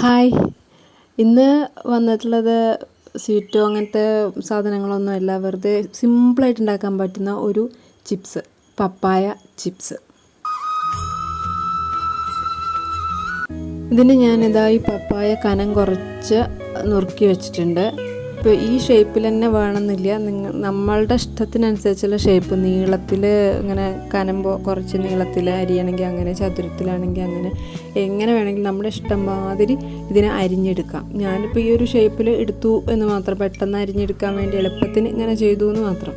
Hi. ഇന്ന് വന്നിട്ടുള്ളത് സ്വീറ്റോ അങ്ങനത്തെ സാധനങ്ങളൊന്നും അല്ല. വെറുതെ സിമ്പിളായിട്ട് ഉണ്ടാക്കാൻ പറ്റുന്ന ഒരു ചിപ്സ് പപ്പായ ചിപ്സ്. ഇതിന് ഞാനിതാ ഈ പപ്പായ കനം കുറച്ച് നുറുക്കി വെച്ചിട്ടുണ്ട്. ഇപ്പോൾ ഈ ഷേപ്പിൽ തന്നെ വേണമെന്നില്ല. നിങ്ങൾ നമ്മളുടെ ഇഷ്ടത്തിനനുസരിച്ചുള്ള ഷേപ്പ് നീളത്തിൽ ഇങ്ങനെ കനമ്പോ കുറച്ച് നീളത്തിൽ അരിയണമെങ്കിൽ അങ്ങനെ ചതുരത്തിലാണെങ്കിൽ അങ്ങനെ. എങ്ങനെ വേണമെങ്കിലും നമ്മുടെ ഇഷ്ടം മാതിരി ഇതിനെ അരിഞ്ഞെടുക്കാം. ഞാനിപ്പോൾ ഈ ഒരു ഷേപ്പിൽ എടുത്തു എന്ന് മാത്രം പെട്ടെന്ന് അരിഞ്ഞെടുക്കാൻ വേണ്ടി എളുപ്പത്തിന് ഇങ്ങനെ ചെയ്തു എന്ന് മാത്രം.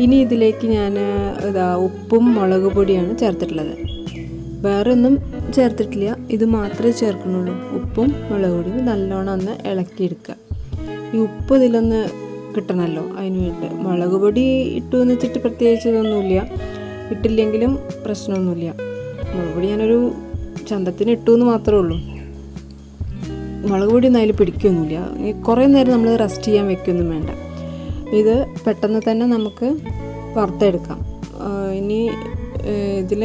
ഇനി ഇതിലേക്ക് ഞാൻ ഇതാ ഉപ്പും മുളക് പൊടിയാണ് ചേർത്തിട്ടുള്ളത്. വേറെ ഒന്നും ചേർത്തിട്ടില്ല. ഇത് മാത്രമേ ചേർക്കുന്നുള്ളൂ. ഉപ്പും മുളക് പൊടിയും നല്ലോണം ഒന്ന് ഇളക്കിയെടുക്കുക. ഈ ഉപ്പ് ഇതിലൊന്ന് കിട്ടണമല്ലോ അതിന് വേണ്ടി മുളക് പൊടി ഇട്ടു എന്ന് വെച്ചിട്ട് പ്രത്യേകിച്ച് ഇതൊന്നുമില്ല ഇട്ടില്ലെങ്കിലും പ്രശ്നമൊന്നുമില്ല. മുളക് പൊടി ഞാനൊരു ചന്തത്തിന് ഇട്ടു എന്ന് മാത്രമേ ഉള്ളൂ. മുളക് പൊടി ഒന്നും അതിൽ പിടിക്കൊന്നുമില്ല. ഈ കുറേ നേരം നമ്മൾ റെസ്റ്റ് ചെയ്യാൻ വെക്കൊന്നും വേണ്ട. ഇത് പെട്ടെന്ന് തന്നെ നമുക്ക് വറുത്തെടുക്കാം. ഇനി ഇതിൽ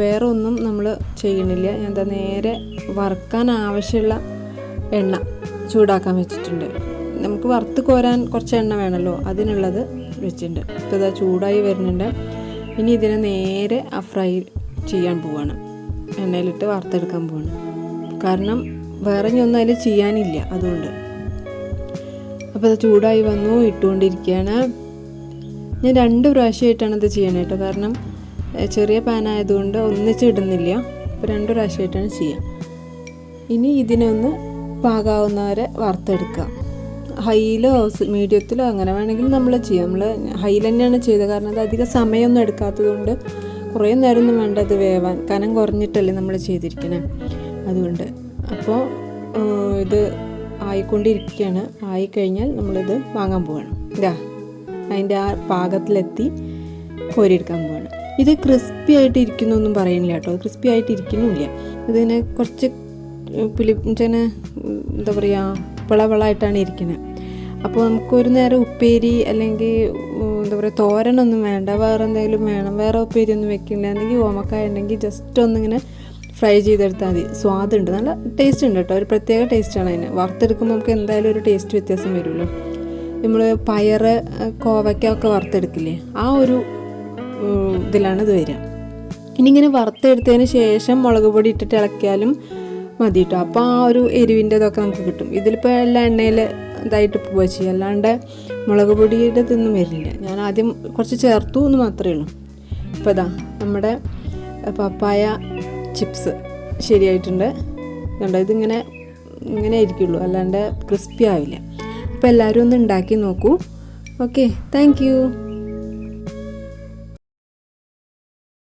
വേറെ ഒന്നും നമ്മൾ ചെയ്യണില്ല. ഞാൻ നേരെ വറുക്കാൻ ആവശ്യമുള്ള എണ്ണ ചൂടാക്കാൻ വെച്ചിട്ടുണ്ട്. നമുക്ക് വറുത്ത് കോരാൻ കുറച്ച് എണ്ണ വേണമല്ലോ അതിനുള്ളത് വെച്ചിട്ടുണ്ട്. ഇപ്പോൾ ഇതാ ചൂടായി വരുന്നുണ്ട്. ഇനി ഇതിനെ നേരെ ആ ഫ്രൈ ചെയ്യാൻ പോവാണ്. എണ്ണയിലിട്ട് വറുത്തെടുക്കാൻ പോവാണ്. കാരണം വേറെ ഒന്നും അതിൽ ചെയ്യാനില്ല അതുകൊണ്ട്. അപ്പോൾ അത് ചൂടായി വന്നു ഇട്ടുകൊണ്ടിരിക്കുകയാണ്. ഞാൻ രണ്ട് പ്രാവശ്യമായിട്ടാണ് ഇത് ചെയ്യണത് കേട്ടോ. കാരണം ചെറിയ പാനായതുകൊണ്ട് ഒന്നിച്ച് ഇടുന്നില്ല. അപ്പോൾ രണ്ട് പ്രാവശ്യമായിട്ടാണ് ചെയ്യുക ഇനി ഇതിനൊന്ന് പാകാവുന്നവരെ വറുത്തെടുക്കുക ഹൈയിലോ മീഡിയത്തിലോ അങ്ങനെ വേണമെങ്കിലും നമ്മൾ ചെയ്യാം. നമ്മൾ ഹൈയിൽ തന്നെയാണ് ചെയ്തത്. കാരണം അത് അധികം സമയമൊന്നും എടുക്കാത്തതുകൊണ്ട് കുറേ നേരമൊന്നും വേണ്ട അത് വേവാൻ. കനം കുറഞ്ഞിട്ടല്ലേ നമ്മൾ ചെയ്തിരിക്കണേ. അതുകൊണ്ട് അപ്പോൾ ഇത് ആയിക്കൊണ്ടിരിക്കുകയാണ്. ആയിക്കഴിഞ്ഞാൽ നമ്മളിത് വാങ്ങാൻ പോവാണ്. ഇതാ അതിന്റെ ആ പാകത്തിലെത്തി കോരിയെടുക്കാൻ പോവാണ്. ഇത് ക്രിസ്പി ആയിട്ട് ഇരിക്കുന്നൊന്നും പറയുന്നില്ല കേട്ടോ. ക്രിസ്പി ആയിട്ട് ഇരിക്കുന്നുമില്ല. ഇതിന് കുറച്ച് ഇങ്ങനെ എന്താ പറയുക പിളവിളായിട്ടാണ് ഇരിക്കുന്നത് അപ്പോൾ നമുക്കൊരു നേരം ഉപ്പേരി അല്ലെങ്കിൽ എന്താ പറയുക തോരനൊന്നും വേണ്ട. വേറെ എന്തെങ്കിലും വേണം. വേറെ ഉപ്പേരി ഒന്നും വെക്കില്ല. അല്ലെങ്കിൽ ഓമക്കായ ഉണ്ടെങ്കിൽ ജസ്റ്റ് ഒന്നിങ്ങനെ ഫ്രൈ ചെയ്തെടുത്താൽ മതി. സ്വാദുണ്ട് നല്ല ടേസ്റ്റ് ഉണ്ട് കേട്ടോ. ഒരു പ്രത്യേക ടേസ്റ്റാണ് അതിന്. വറുത്തെടുക്കുമ്പോൾ നമുക്ക് എന്തായാലും ഒരു ടേസ്റ്റ് വ്യത്യാസം വരുമല്ലോ. നമ്മൾ പയർ കോവയ്ക്ക ഒക്കെ വറുത്തെടുക്കില്ലേ? ആ ഒരു ഇതിലാണ് ഇത് വരിക. ഇനി ഇങ്ങനെ വറുത്തെടുത്തതിന് ശേഷം മുളക് പൊടി ഇട്ടിട്ട് ഇളക്കിയാലും മതി കേട്ടോ. അപ്പോൾ ആ ഒരു എരിവിന്റെ ഇതൊക്കെ നമുക്ക് കിട്ടും. ഇതിലിപ്പോൾ എല്ലാ എണ്ണയിൽ ഇതായിട്ട് പോവുക ചെയ്യുക. അല്ലാണ്ട് മുളക് പൊടിയുടെ ഇതൊന്നും വരില്ല. ഞാൻ ആദ്യം കുറച്ച് ചേർത്തു എന്ന് മാത്രമേ ഉള്ളൂ. അപ്പോൾ ഇതാ നമ്മുടെ പപ്പായ ചിപ്സ് ശരിയായിട്ടുണ്ട്. കണ്ടോ? ഇതിങ്ങനെ ഇങ്ങനെ ആയിരിക്കുള്ളൂ. അല്ലാണ്ട് ക്രിസ്പി ആവില്ല. അപ്പോൾ എല്ലാവരും ഒന്ന് ഉണ്ടാക്കി നോക്കൂ. ഓക്കെ. താങ്ക്